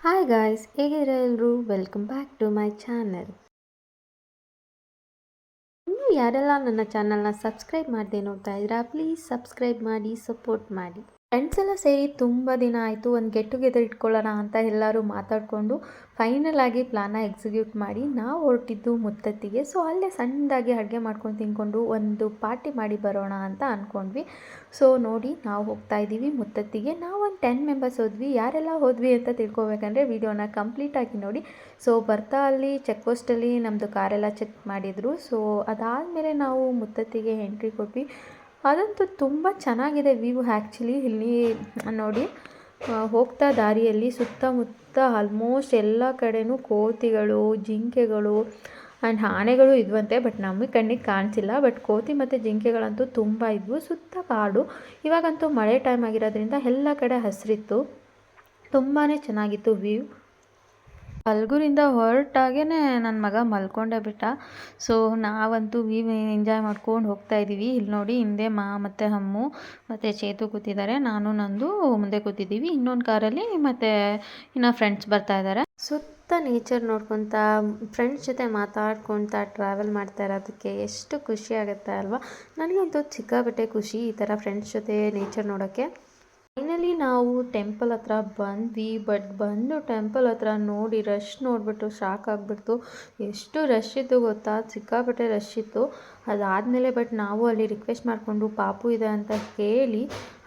Hi guys ಹೇಗಿದ್ದೀರಾ ಎಲ್ಲರೂ welcome back to my channel ಇನ್ನೂ ಯಾರೆಲ್ಲ ನನ್ನ ಚಾನಲ್ನ ಸಬ್ಸ್ಕ್ರೈಬ್ ಮಾಡಿದೆ ನೋಡ್ತಾ ಇದ್ದೀರಾ ಪ್ಲೀಸ್ ಸಬ್ಸ್ಕ್ರೈಬ್ ಮಾಡಿ ಸಪೋರ್ಟ್ ಮಾಡಿ. ಫ್ರೆಂಡ್ಸ್ ಎಲ್ಲ ಸೇರಿ ತುಂಬ ದಿನ ಆಯಿತು, ಒಂದು ಗೆಟ್ ಟುಗೆದರ್ ಇಟ್ಕೊಳ್ಳೋಣ ಅಂತ ಎಲ್ಲರೂ ಮಾತಾಡಿಕೊಂಡು ಫೈನಲ್ ಆಗಿ ಪ್ಲಾನ ಎಕ್ಸಿಕ್ಯೂಟ್ ಮಾಡಿ ನಾವು ಹೊರಟಿದ್ದು ಮುತ್ತತ್ತಿಗೆ. ಸೊ ಅಲ್ಲೇ ಸಣ್ಣದಾಗಿ ಅಡುಗೆ ಮಾಡ್ಕೊಂಡು ತಿನ್ಕೊಂಡು ಒಂದು ಪಾರ್ಟಿ ಮಾಡಿ ಬರೋಣ ಅಂತ ಅಂದ್ಕೊಂಡ್ವಿ ಸೊ ನೋಡಿ ನಾವು ಹೋಗ್ತಾ ಇದ್ದೀವಿ ಮುತ್ತತ್ತಿಗೆ. ನಾವು ಒಂದು ಟೆನ್ ಮೆಂಬರ್ಸ್ ಹೋದ್ವಿ. ಯಾರೆಲ್ಲ ಹೋದ್ವಿ ಅಂತ ತಿಳ್ಕೊಬೇಕಂದ್ರೆ ವಿಡಿಯೋನ ಕಂಪ್ಲೀಟಾಗಿ ನೋಡಿ. ಸೊ ಬರ್ತಾ ಅಲ್ಲಿ ಚೆಕ್ ಪೋಸ್ಟಲ್ಲಿ ನಮ್ಮದು ಕಾರೆಲ್ಲ ಚೆಕ್ ಮಾಡಿದರು. ಸೊ ಅದಾದಮೇಲೆ ನಾವು ಮುತ್ತತ್ತಿಗೆ ಎಂಟ್ರಿ ಕೊಟ್ವಿ. ಅದಂತೂ ತುಂಬ ಚೆನ್ನಾಗಿದೆ ವ್ಯೂ ಆ್ಯಕ್ಚುಲಿ. ಇಲ್ಲಿ, ನೋಡಿ ಹೋಗ್ತಾ ದಾರಿಯಲ್ಲಿ ಸುತ್ತಮುತ್ತ ಆಲ್ಮೋಸ್ಟ್ ಎಲ್ಲ ಕಡೆನೂ ಕೋತಿಗಳು, ಜಿಂಕೆಗಳು ಆ್ಯಂಡ್ ಆನೆಗಳು ಇದ್ವಂತೆ, ಬಟ್ ನಮಗೆ ಕಣ್ಣಿಗೆ ಕಾಣಿಸಿಲ್ಲ. ಬಟ್ ಕೋತಿ ಮತ್ತು ಜಿಂಕೆಗಳಂತೂ ತುಂಬ ಇದ್ವು. ಸುತ್ತ ಕಾಡು. ಇವಾಗಂತೂ ಮಳೆ ಟೈಮ್ ಆಗಿರೋದ್ರಿಂದ ಎಲ್ಲ ಕಡೆ ಹಸಿರಿತ್ತು. ತುಂಬಾ ಚೆನ್ನಾಗಿತ್ತು ವ್ಯೂ. ಹಲ್ಗೂರಿಂದ ಹೊರಟಾಗೇ ನನ್ನ ಮಗ ಮಲ್ಕೊಂಡೇ ಬಿಟ್ಟ. ಸೊ ನಾವಂತೂ ವಿ ಎಂಜಾಯ್ ಮಾಡ್ಕೊಂಡು ಹೋಗ್ತಾ ಇದ್ದೀವಿ ಇಲ್ಲಿ ನೋಡಿ, ಹಿಂದೆ ಮಾ ಮತ್ತು ಅಮ್ಮು, ಮತ್ತು ಚೇತು ಕೂತಿದ್ದಾರೆ. ನಾನು, ನಂದು ಮುಂದೆ ಕೂತಿದ್ದೀವಿ. ಇನ್ನೊಂದು ಕಾರಲ್ಲಿ ಮತ್ತು ಇನ್ನು ಫ್ರೆಂಡ್ಸ್ ಬರ್ತಾ ಇದ್ದಾರೆ. ಸುತ್ತ ನೇಚರ್ ನೋಡ್ಕೊತಾ ಫ್ರೆಂಡ್ಸ್ ಜೊತೆ ಮಾತಾಡ್ಕೊತ ಟ್ರಾವೆಲ್ ಮಾಡ್ತಾ ಇರೋದಕ್ಕೆ ಎಷ್ಟು ಖುಷಿ ಆಗುತ್ತೆ ಅಲ್ವಾ? ನನಗಂತೂ ಸಿಕ್ಕಾಪಟ್ಟೆ ಖುಷಿ ಈ ಥರ ಫ್ರೆಂಡ್ಸ್ ಜೊತೆ ನೇಚರ್ ನೋಡೋಕ್ಕೆ. ಫೈನಲಿ ನಾವು ಟೆಂಪಲ್ ಹತ್ರ ಬಂದ್ವಿ, ಬಟ್ ಬಂದು ಟೆಂಪಲ್ ಹತ್ರ ನೋಡಿ ರಶ್ ನೋಡಿಬಿಟ್ಟು ಶಾಕ್ ಆಗಿಬಿಡ್ತು. ಎಷ್ಟು ರಶ್ ಇತ್ತು ಗೊತ್ತಾ? ಸಿಕ್ಕಾಪಟ್ಟೆ ರಶ್ ಇತ್ತು. ಅದಾದಮೇಲೆ ಬಟ್ ನಾವು ಅಲ್ಲಿ ರಿಕ್ವೆಸ್ಟ್ ಮಾಡಿಕೊಂಡು ಪಾಪು ಇದೆ ಅಂತ ಕೇಳಿ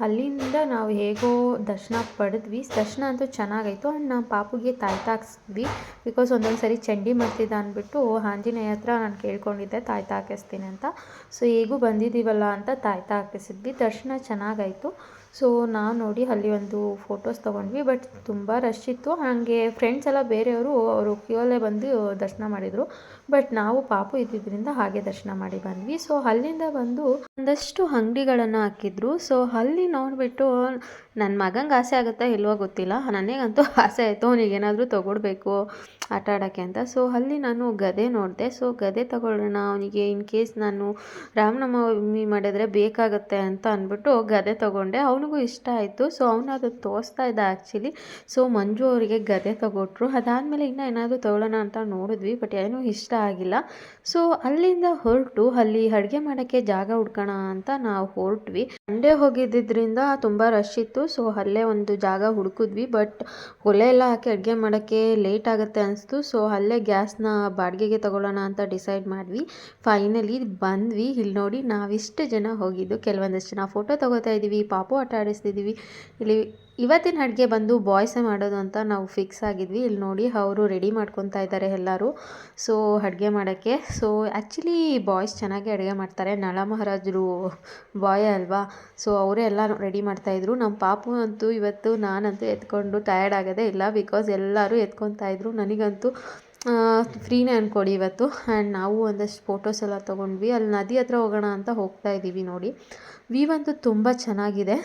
ಅಲ್ಲಿಂದ ನಾವು ಹೇಗೋ ದರ್ಶನ ಪಡೆದ್ವಿ. ದರ್ಶನ ಅಂತೂ ಚೆನ್ನಾಗಾಯಿತು. ಆ್ಯಂಡ್ ನಾವು ಪಾಪುಗೆ ತಾಯಿ ಹಾಕ್ಸಿದ್ವಿ ಬಿಕಾಸ್ ಒಂದೊಂದು ಸರಿ ಚಂಡಿ ಮಾಡ್ತಿದ್ದ ಅಂದ್ಬಿಟ್ಟು ಆಂಜನೇಯ ಹತ್ರ ನಾನು ಕೇಳ್ಕೊಂಡಿದ್ದೆ ತಾಯ್ತಾ ಹಾಕಿಸ್ತೀನಿ ಅಂತ. ಸೊ ಹೇಗೂ ಬಂದಿದ್ದೀವಲ್ಲ ಅಂತ ತಾಯ್ತಾ ಹಾಕಿಸಿದ್ವಿ ದರ್ಶನ ಚೆನ್ನಾಗಾಯಿತು. ಸೊ ನಾನು ನೋಡಿ ಅಲ್ಲಿ ಒಂದು ಫೋಟೋಸ್ ತೊಗೊಂಡ್ವಿ ಬಟ್ ತುಂಬ ರಶ್ ಇತ್ತು. ಹಾಗೆ ಫ್ರೆಂಡ್ಸ್ ಎಲ್ಲ ಬೇರೆಯವರು ಅವರು ಕ್ಯೂಲೇ ಬಂದು ದರ್ಶನ ಮಾಡಿದರು. ಬಟ್ ನಾವು ಪಾಪು ಇದ್ದಿದ್ದರಿಂದ ಹಾಗೆ ದರ್ಶನ ಮಾಡಿ ಬಂದ್ವಿ. ಸೊ ಅಲ್ಲಿಂದ ಬಂದು ಒಂದಷ್ಟು ಅಂಗಡಿಗಳನ್ನು ಹಾಕಿದ್ರು. ಸೊ ಅಲ್ಲಿ ನೋಡಿಬಿಟ್ಟು ನನ್ನ ಮಗಂಗೆ ಆಸೆ ಆಗುತ್ತಾ ಇಲ್ವೋ ಗೊತ್ತಿಲ್ಲ. ನನಗಂತೂ ಆಸೆ ಆಯಿತು. ಅವನಿಗೇನಾದರೂ ತೊಗೊಳ್ಬೇಕು ಆಟ ಆಡೋಕ್ಕೆ ಅಂತ. ಸೊ ಅಲ್ಲಿ ನಾನು ಗದೆ ನೋಡಿದೆ. ಸೊ ಗದೆ ತಗೊಳ್ಳೋಣ, ಅವನಿಗೆ ಇನ್ ಕೇಸ್ ನಾನು ರಾಮನವಮಿ ಮಾಡಿದ್ರೆ ಬೇಕಾಗುತ್ತೆ ಅಂತ ಅಂದ್ಬಿಟ್ಟು ಗದೆ ತೊಗೊಂಡೆ. ಅವನಿಗೂ ಇಷ್ಟ ಆಯಿತು. ಸೊ ಅವನು ಅದು ತೋರಿಸ್ತಾ ಇದ್ದ ಆ್ಯಕ್ಚುಲಿ ಸೊ ಮಂಜು ಅವರಿಗೆ ಗದೆ ತಗೊಟ್ರು. ಅದಾದಮೇಲೆ ಇನ್ನೂ ಏನಾದರೂ ತಗೊಳ್ಳೋಣ ಅಂತ ನೋಡಿದ್ವಿ ಬಟ್ ಏನೂ ಇಷ್ಟ ಆಗಿಲ್ಲ. ಸೊ ಅಲ್ಲಿಂದ ಹೊರಟು ಅಲ್ಲಿ ಅಡುಗೆ ಮಾಡೋಕ್ಕೆ ಜಾಗ ಹುಡ್ಕೋಣ ಅಂತ ನಾವು ಹೊರಟ್ವಿ. ಸಂಡೆ ಹೋಗಿದ್ದರಿಂದ ತುಂಬ ರಶ್ ಇತ್ತು. ಸೊ ಅಲ್ಲೇ ಒಂದು ಜಾಗ ಹುಡುಕಿದ್ವಿ ಬಟ್ ಒಲೆ ಎಲ್ಲ ಹಾಕಿ ಅಡುಗೆ ಮಾಡೋಕ್ಕೆ ಲೇಟ್ ಆಗುತ್ತೆ ಅನಿಸ್ತು. ಸೊ ಅಲ್ಲೇ ಗ್ಯಾಸ್ನ ಬಾಡಿಗೆಗೆ ತಗೊಳ್ಳೋಣ ಅಂತ ಡಿಸೈಡ್ ಮಾಡಿದ್ವಿ ಫೈನಲಿ ಬಂದ್ವಿ. ಇಲ್ಲಿ ನೋಡಿ ನಾವಿಷ್ಟು ಜನ ಹೋಗಿದ್ದು. ಕೆಲವೊಂದಷ್ಟು ಜನ ಫೋಟೋ ತಗೋತಾ ಇದ್ದೀವಿ. ಪಾಪು ಆಡಿಸ್ತಿದ್ದೀವಿ ಇಲ್ಲಿ ಇವತ್ತಿನ ಅಡುಗೆ ಬಂದು ಬಾಯ್ಸೇ ಮಾಡೋದು ಅಂತ ನಾವು ಫಿಕ್ಸ್ ಆಗಿದ್ವಿ. ಇಲ್ಲಿ ನೋಡಿ ಅವರು ರೆಡಿ ಮಾಡ್ಕೊತಾ ಇದ್ದಾರೆ ಎಲ್ಲರೂ. ಸೊ ಅಡುಗೆ ಮಾಡೋಕ್ಕೆ. ಸೊ ಆ್ಯಕ್ಚುಲಿ ಬಾಯ್ಸ್ ಚೆನ್ನಾಗಿ ಅಡುಗೆ ಮಾಡ್ತಾರೆ. ನಳ ಮಹಾರಾಜರು ಬಾಯ್ ಅಲ್ವಾ? ಸೊ ಅವರೇ ಎಲ್ಲ ರೆಡಿ ಮಾಡ್ತಾಯಿದ್ರು ನಮ್ಮ ಪಾಪು ಅಂತೂ ಇವತ್ತು ನಾನಂತೂ ಎತ್ಕೊಂಡು ಟಯರ್ಡ್ ಆಗೋದೇ ಇಲ್ಲ ಬಿಕಾಸ್ ಎಲ್ಲರೂ ಎತ್ಕೊತಾ ಇದ್ರು. ನನಗಂತೂ ಫ್ರೀನೇ ಅಂದ್ಕೊಡಿ ಇವತ್ತು. ಆ್ಯಂಡ್ ನಾವು ಒಂದಷ್ಟು ಫೋಟೋಸ್ ಎಲ್ಲ ತೊಗೊಂಡ್ವಿ. ಅಲ್ಲಿ ನದಿ ಹತ್ರ ಹೋಗೋಣ ಅಂತ ಹೋಗ್ತಾ ಇದ್ದೀವಿ ನೋಡಿ. ವ್ಯೂ ಅಂತೂ ತುಂಬ ಚೆನ್ನಾಗಿದೆ.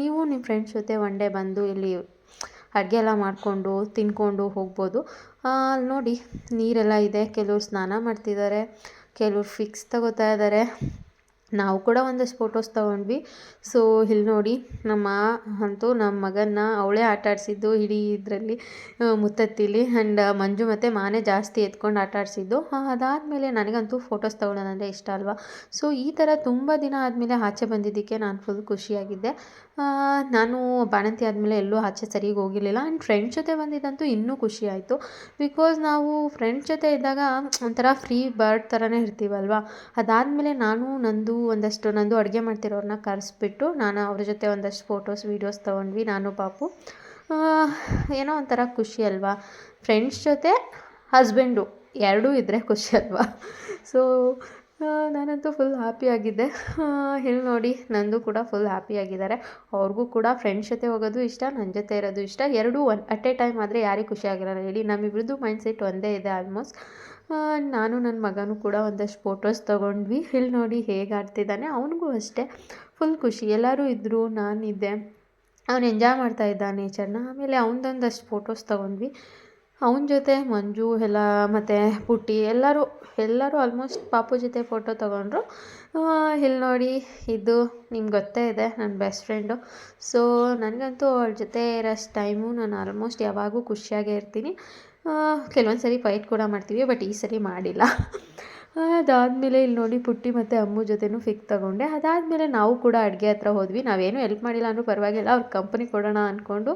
ನೀವು ನಿಮ್ಮ ಫ್ರೆಂಡ್ಸ್ ಜೊತೆ ಒನ್ ಡೇ ಬಂದು ಇಲ್ಲಿ ಅಡುಗೆ ಎಲ್ಲ ಮಾಡಿಕೊಂಡು, ತಿನ್ಕೊಂಡು ಹೋಗ್ಬೋದು. ಅಲ್ಲಿ ನೋಡಿ ನೀರೆಲ್ಲ ಇದೆ. ಕೆಲವ್ರು ಸ್ನಾನ ಮಾಡ್ತಿದ್ದಾರೆ. ಕೆಲವ್ರು ಫಿಕ್ಸ್ ತಗೋತಾ ಇದ್ದಾರೆ. ನಾವು ಕೂಡ ಒಂದಷ್ಟು ಫೋಟೋಸ್ ತೊಗೊಂಡ್ವಿ. ಸೊ ಇಲ್ಲಿ ನೋಡಿ ನಮ್ಮ ಅಂತೂ ನಮ್ಮ ಮಗನ್ನ ಅವಳೇ ಆಟ ಆಡಿಸಿದ್ದು ಇಡೀ ಇದರಲ್ಲಿ ಮುತ್ತತ್ತಿಲಿ ಆ್ಯಂಡ್ ಮಂಜು ಮತ್ತು ಮಾನೆ ಜಾಸ್ತಿ ಎತ್ಕೊಂಡು ಆಟ ಆಡಿಸಿದ್ದು. ಅದಾದಮೇಲೆ ನನಗಂತೂ ಫೋಟೋಸ್ ತೊಗೊಳೋದಂದರೆ ಇಷ್ಟ ಅಲ್ವಾ? ಸೊ ಈ ಥರ ತುಂಬ ದಿನ ಆದಮೇಲೆ ಆಚೆ ಬಂದಿದ್ದಕ್ಕೆ ನಾನು ಫುಲ್ ಖುಷಿಯಾಗಿದ್ದೆ. ನಾನು ಬಾಣಂತಿ ಆದಮೇಲೆ ಎಲ್ಲೂ ಆಚೆ ಸರಿಗೆ ಹೋಗಿರಲಿಲ್ಲ. ಆ್ಯಂಡ್ ಫ್ರೆಂಡ್ಸ್ ಜೊತೆ ಬಂದಿದ್ದಂತೂ ಇನ್ನೂ ಖುಷಿ ಆಯಿತು. ಬಿಕಾಸ್ ನಾವು ಫ್ರೆಂಡ್ಸ್ ಜೊತೆ ಇದ್ದಾಗ ಒಂಥರ ಫ್ರೀ ಬರ್ಡ್ ಥರನೇ ಇರ್ತೀವಲ್ವಾ? ಅದಾದಮೇಲೆ ನಾನು, ನಂದು ಒಂದಷ್ಟು ನಂದು ಅಡುಗೆ ಮಾಡ್ತಿರೋರನ್ನ ಕರೆಸ್ಬಿಟ್ಟು ನಾನು ಅವ್ರ ಜೊತೆ ಒಂದಷ್ಟು ಫೋಟೋಸ್, ವೀಡಿಯೋಸ್ ತೊಗೊಂಡ್ವಿ, ನಾನು, ಪಾಪು. ಏನೋ ಒಂಥರ ಖುಷಿ ಅಲ್ವಾ? ಫ್ರೆಂಡ್ಸ್ ಜೊತೆ ಹಸ್ಬೆಂಡು ಎರಡೂ ಇದ್ದರೆ ಖುಷಿ ಅಲ್ವಾ? ಸೊ ನಾನಂತೂ ಫುಲ್ ಹ್ಯಾಪಿಯಾಗಿದ್ದೆ ಇಲ್ಲಿ ನೋಡಿ, ನಂದು ಕೂಡ ಫುಲ್ ಹ್ಯಾಪಿಯಾಗಿದ್ದಾರೆ ಅವ್ರಿಗೂ ಕೂಡ ಫ್ರೆಂಡ್ಸ್ ಜೊತೆ ಹೋಗೋದು ಇಷ್ಟ ನನ್ನ ಜೊತೆ ಇರೋದು ಇಷ್ಟ. ಎರಡೂ ಒನ್ ಅಟ್ ಎ ಟೈಮ್ ಆದರೆ ಯಾರಿಗೆ ಖುಷಿ ಆಗಿರಲ್ಲ. ಹೇಳಿ ನಮ್ಮಿಬ್ರದ್ದು ಮೈಂಡ್ಸೆಟ್ ಒಂದೇ ಇದೆ ಆಲ್ಮೋಸ್ಟ್ ನಾನು ನನ್ನ ಮಗನೂ ಕೂಡ ಒಂದಷ್ಟು ಫೋಟೋಸ್ ತೊಗೊಂಡ್ವಿ. ಇಲ್ಲಿ ನೋಡಿ ಹೇಗೆ ಆಡ್ತಿದ್ದಾನೆ, ಅವನಿಗೂ ಅಷ್ಟೇ. ಫುಲ್ ಖುಷಿ. ಎಲ್ಲರೂ ಇದ್ದರು ನಾನಿದ್ದೆ. ಅವನು ಎಂಜಾಯ್ ಮಾಡ್ತಾ ಇದ್ದ ನೇಚರ್ನ ಆಮೇಲೆ ಅವನದೊಂದಷ್ಟು ಫೋಟೋಸ್ ತೊಗೊಂಡ್ವಿ. ಅವನ ಜೊತೆ ಮಂಜು ಎಲ್ಲ ಮತ್ತು ಪುಟ್ಟಿ ಎಲ್ಲರೂ ಎಲ್ಲರೂ ಆಲ್ಮೋಸ್ಟ್ ಪಾಪು ಜೊತೆ ಫೋಟೋ ತೊಗೊಂಡ್ರು. ಇಲ್ಲಿ ನೋಡಿ, ಇದು ನಿಮ್ಗೆ ಗೊತ್ತೇ ಇದೆ ನನ್ನ ಬೆಸ್ಟ್ ಫ್ರೆಂಡು ಸೊ ನನಗಂತೂ ಅವಳ ಜೊತೆ ಇರೋಷ್ಟು ಟೈಮು ನಾನು ಆಲ್ಮೋಸ್ಟ್ ಯಾವಾಗೂ ಖುಷಿಯಾಗೇ ಇರ್ತೀನಿ. ಕೆಲವೊಂದು ಸರಿ ಫೈಟ್ ಕೂಡ ಮಾಡ್ತೀವಿ ಬಟ್ ಈ ಸರಿ ಮಾಡಿಲ್ಲ. ಅದಾದಮೇಲೆ ಇಲ್ಲಿ ನೋಡಿ, ಪುಟ್ಟಿ ಮತ್ತು ಅಮ್ಮು ಜೊತೆನೂ ಫಿಕ್ ತಗೊಂಡೆ. ಅದಾದಮೇಲೆ ನಾವು ಕೂಡ ಅಡುಗೆ ಹತ್ರ ಹೋದ್ವಿ. ನಾವೇನು ಹೆಲ್ಪ್ ಮಾಡಿಲ್ಲ ಅಂದರೂ ಪರವಾಗಿಲ್ಲ, ಅವ್ರ ಕಂಪ್ನಿ ಕೊಡೋಣ ಅಂದ್ಕೊಂಡು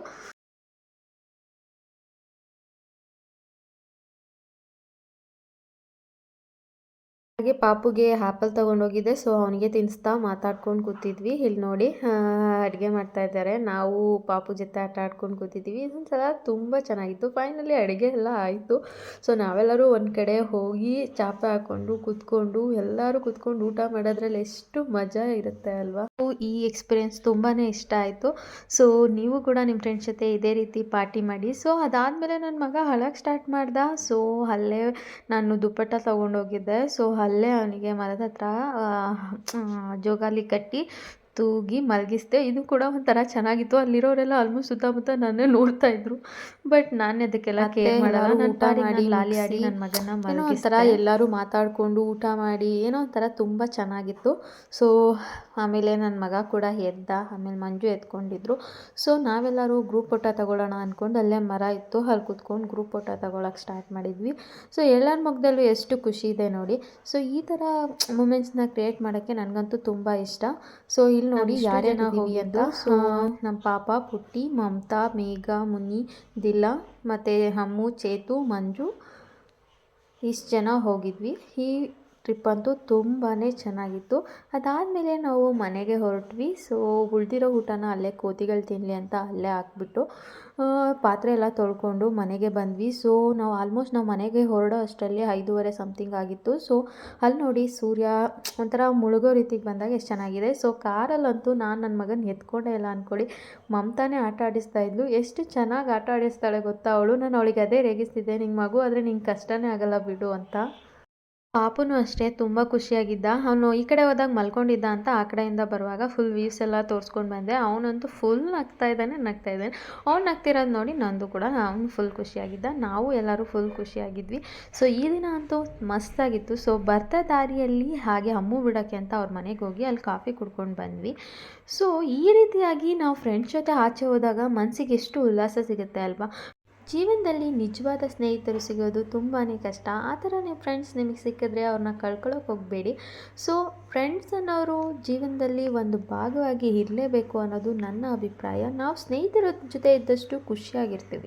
ಹಾಗೆ ಪಾಪುಗೆ ಆ್ಯಪಲ್ ತೊಗೊಂಡೋಗಿದ್ದೆ ಸೊ ಅವನಿಗೆ ತಿನ್ನಿಸ್ತಾ ಮಾತಾಡ್ಕೊಂಡು ಕೂತಿದ್ವಿ. ಇಲ್ಲಿ ನೋಡಿ ಅಡುಗೆ ಮಾಡ್ತಾ ಇದ್ದಾರೆ. ನಾವು ಪಾಪು ಜೊತೆ ಆಟ ಆಡ್ಕೊಂಡು ಕೂತಿದ್ವಿ ಇದೊಂದು ಸಲ ತುಂಬ ಚೆನ್ನಾಗಿತ್ತು. ಫೈನಲಿ ಅಡುಗೆ ಎಲ್ಲ ಆಯಿತು. ಸೊ ನಾವೆಲ್ಲರೂ ಒಂದು ಕಡೆ ಹೋಗಿ ಚಾಪೆ ಹಾಕ್ಕೊಂಡು ಕೂತ್ಕೊಂಡು, ಎಲ್ಲರೂ ಕೂತ್ಕೊಂಡು ಊಟ ಮಾಡೋದ್ರಲ್ಲಿ ಎಷ್ಟು ಮಜಾ ಇರುತ್ತೆ ಅಲ್ವಾ? ಈ ಎಕ್ಸ್ಪೀರಿಯೆನ್ಸ್ ತುಂಬಾ ಇಷ್ಟ ಆಯಿತು. ಸೊ ನೀವು ಕೂಡ ನಿಮ್ಮ ಫ್ರೆಂಡ್ಸ್ ಜೊತೆ ಇದೇ ರೀತಿ ಪಾರ್ಟಿ ಮಾಡಿ. ಸೊ ಅದಾದಮೇಲೆ ನನ್ನ ಮಗ ಹಳಕ್ಕೆ ಸ್ಟಾರ್ಟ್ ಮಾಡ್ದ. ಸೊ ಅಲ್ಲೇ ನಾನು ದುಪ್ಪಟ್ಟ ತೊಗೊಂಡೋಗಿದ್ದೆ. ಸೊ ಅಲ್ಲೇ ಅವನಿಗೆ ಮರದ ಹತ್ರ ಜೋಗಾಲಿ ಕಟ್ಟಿ ತೂಗಿ ಮಲಗಿಸ್ದೆ. ಇದು ಕೂಡ ಒಂಥರ ಚೆನ್ನಾಗಿತ್ತು. ಅಲ್ಲಿರೋರೆಲ್ಲ ಆಲ್ಮೋಸ್ಟ್ ಸುತ್ತಮುತ್ತ ನನ್ನೇ ನೋಡ್ತಾ ಇದ್ರು. ಬಟ್ ನಾನು ಅದಕ್ಕೆಲ್ಲ ಕೇರ್ ಮಾಡಲ್ಲ. ನಾನು ಊಟ ಮಾಡಿ ಲಾಲಿ ಆಡಿ ನನ್ನ ಮಗನ ಏನೋ ಒಂಥರ ಎಲ್ಲರೂ ಮಾತಾಡಿಕೊಂಡು ಊಟ ಮಾಡಿ ಏನೋ ಒಂಥರ ತುಂಬ ಚೆನ್ನಾಗಿತ್ತು. ಸೊ ಆಮೇಲೆ ನನ್ನ ಮಗ ಕೂಡ ಎದ್ದ. ಆಮೇಲೆ ಮಂಜು ಎತ್ಕೊಂಡಿದ್ರು ಸೊ ನಾವೆಲ್ಲರೂ ಗ್ರೂಪ್ ಫೋಟೋ ತಗೊಳ್ಳೋಣ ಅಂದ್ಕೊಂಡು ಅಲ್ಲೇ ಮರ ಇತ್ತು. ಅಲ್ಲಿ ಕುತ್ಕೊಂಡು ಗ್ರೂಪ್ ಫೋಟೋ ತಗೊಳಕ್ಕೆ ಸ್ಟಾರ್ಟ್ ಮಾಡಿದ್ವಿ. ಸೊ ಎಲ್ಲರ ಮುಖದಲ್ಲೂ ಎಷ್ಟು ಖುಷಿ ಇದೆ ನೋಡಿ. ಸೊ ಈ ಥರ ಮೂಮೆಂಟ್ಸ್ನ ಕ್ರಿಯೇಟ್ ಮಾಡೋಕ್ಕೆ ನನಗಂತೂ ತುಂಬ ಇಷ್ಟ. ಸೊ ಇಲ್ಲಿ ಇಲ್ಲಿ ನೋಡಿ ಯಾರ್ಯಾರು ಹೋಗಿ ಅಂತ. ಸೊ ನಮ್ಮ ಪಾಪ ಪುಟ್ಟಿ ಮಮತಾ ಮೇಘ ಮುನಿ ದಿಲ್ಲ ಮತ್ತು ಹಮ್ಮು ಚೇತು ಮಂಜು ಇಷ್ಟು ಜನ ಹೋಗಿದ್ವಿ. ಈ ಟ್ರಿಪ್ ಅಂತೂ ತುಂಬಾ ಚೆನ್ನಾಗಿತ್ತು. ಅದಾದಮೇಲೆ ನಾವು ಮನೆಗೆ ಹೊರಟ್ವಿ. ಸೊ ಉಳಿದಿರೋ ಊಟನ ಅಲ್ಲೇ ಕೋತಿಗಳು ತಿನ್ನಲಿ ಅಂತ ಅಲ್ಲೇ ಹಾಕ್ಬಿಟ್ಟು ಪಾತ್ರೆ ಎಲ್ಲ ತೊಳ್ಕೊಂಡು ಮನೆಗೆ ಬಂದ್ವಿ. ಸೊ ನಾವು ಆಲ್ಮೋಸ್ಟ್ ನಾವು ಮನೆಗೆ ಹೊರಡೋ ಅಷ್ಟರಲ್ಲಿ ಐದೂವರೆ ಸಮಥಿಂಗ್ ಆಗಿತ್ತು. ಸೊ ಅಲ್ಲಿ ನೋಡಿ ಸೂರ್ಯ ಒಂಥರ ಮುಳುಗೋ ರೀತಿಗೆ ಬಂದಾಗ ಎಷ್ಟು ಚೆನ್ನಾಗಿದೆ. ಸೊ ಕಾರಲ್ಲಂತೂ ನಾನು ನನ್ನ ಮಗನ ಎತ್ಕೊಂಡೆ ಇಲ್ಲ ಅಂದ್ಕೊಳ್ಳಿ ಮಮತಾನೇ ಆಟ ಆಡಿಸ್ತಾ ಇದ್ಲು. ಎಷ್ಟು ಚೆನ್ನಾಗಿ ಆಟ ಆಡಿಸ್ತಾಳೆ ಗೊತ್ತಾ? ಅವಳು, ನಾನು ಅವಳಿಗೆ ಅದೇ ರೇಗಿಸ್ತಿದ್ದೆ. ನಿಂಗೆ ಮಗು ಆದರೆ ನಿಂಗೆ ಕಷ್ಟನೇ ಆಗಲ್ಲ ಬಿಡು ಅಂತ. ಪಾಪುನು ಅಷ್ಟೇ, ತುಂಬ ಖುಷಿಯಾಗಿದ್ದ. ಅವನು ಈ ಕಡೆ ಹೋದಾಗ ಮಲ್ಕೊಂಡಿದ್ದ ಅಂತ ಆ ಕಡೆಯಿಂದ ಬರುವಾಗ ಫುಲ್ ವ್ಯೂಸ್ ಎಲ್ಲ ತೋರಿಸ್ಕೊಂಡು ಬಂದೆ. ಅವನಂತೂ ಫುಲ್ ನಗ್ತಾ ಇದ್ದಾನೆ ನಗ್ತಾ ಇದ್ದಾನೆ. ಅವ್ನು ನಗ್ತಿರೋದು ನೋಡಿ ನಂದು ಕೂಡ ಅವನು ಫುಲ್ ಖುಷಿಯಾಗಿದ್ದ. ನಾವು ಎಲ್ಲರೂ ಫುಲ್ ಖುಷಿಯಾಗಿದ್ವಿ. ಸೊ ಈ ದಿನ ಅಂತೂ ಮಸ್ತಾಗಿತ್ತು. ಸೊ ಬರ್ತಾ ದಾರಿಯಲ್ಲಿ ಹಾಗೆ ಅಮ್ಮು ಬಿಡೋಕ್ಕೆ ಅಂತ ಅವ್ರ ಮನೆಗೆ ಹೋಗಿ ಅಲ್ಲಿ ಕಾಫಿ ಕುಡ್ಕೊಂಡು ಬಂದ್ವಿ. ಸೊ ಈ ರೀತಿಯಾಗಿ ನಾವು ಫ್ರೆಂಡ್ಸ್ ಜೊತೆ ಆಚೆ ಹೋದಾಗ ಮನಸ್ಸಿಗೆ ಎಷ್ಟು ಉಲ್ಲಾಸ ಸಿಗುತ್ತೆ ಅಲ್ವಾ? ಜೀವನದಲ್ಲಿ ನಿಜವಾದ ಸ್ನೇಹಿತರು ಸಿಗೋದು ತುಂಬಾ ಕಷ್ಟ. ಆ ಥರನೇ ಫ್ರೆಂಡ್ಸ್ ನಿಮಗೆ ಸಿಕ್ಕಿದ್ರೆ ಅವ್ರನ್ನ ಕಳ್ಕೊಳ್ಳೋಕೆ ಹೋಗಬೇಡಿ. ಸೊ ಫ್ರೆಂಡ್ಸ್ ಅನ್ನೋರು ಜೀವನದಲ್ಲಿ ಒಂದು ಭಾಗವಾಗಿ ಇರಲೇಬೇಕು ಅನ್ನೋದು ನನ್ನ ಅಭಿಪ್ರಾಯ. ನಾವು ಸ್ನೇಹಿತರ ಜೊತೆ ಇದ್ದಷ್ಟು ಖುಷಿಯಾಗಿರ್ತೀವಿ.